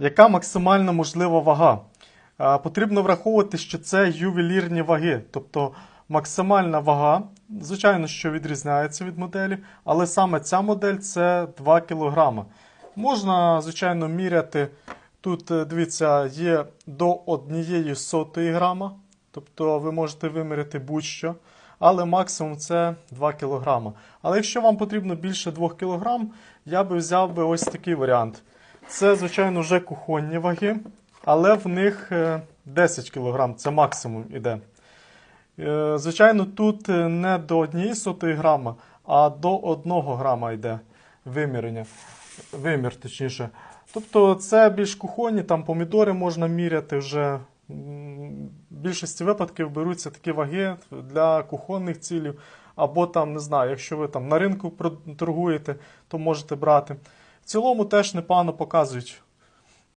Яка максимальна можлива вага? Потрібно враховувати, що це ювелірні ваги, тобто максимальна вага, звичайно, що відрізняється від моделі, але саме ця модель це 2 кг. Можна, звичайно, міряти. Тут, е, дивіться, є до однієї сотої грама, тобто ви можете виміряти будь-що, але максимум це 2 кг. Але якщо вам потрібно більше 2 кг, я би взяв би ось такий варіант. Це, звичайно, вже кухонні ваги, але в них е, 10 кг, це максимум іде. Е, Звичайно, тут е, не до 1 сотої грама, а до 1 грама йде вимірення. Вимір, точніше. Тобто це більш кухонні, там помідори можна міряти вже. В більшості випадків беруться такі ваги для кухонних цілів, або там, не знаю, якщо ви там на ринку торгуєте, то можете брати. Цілому теж непогано показують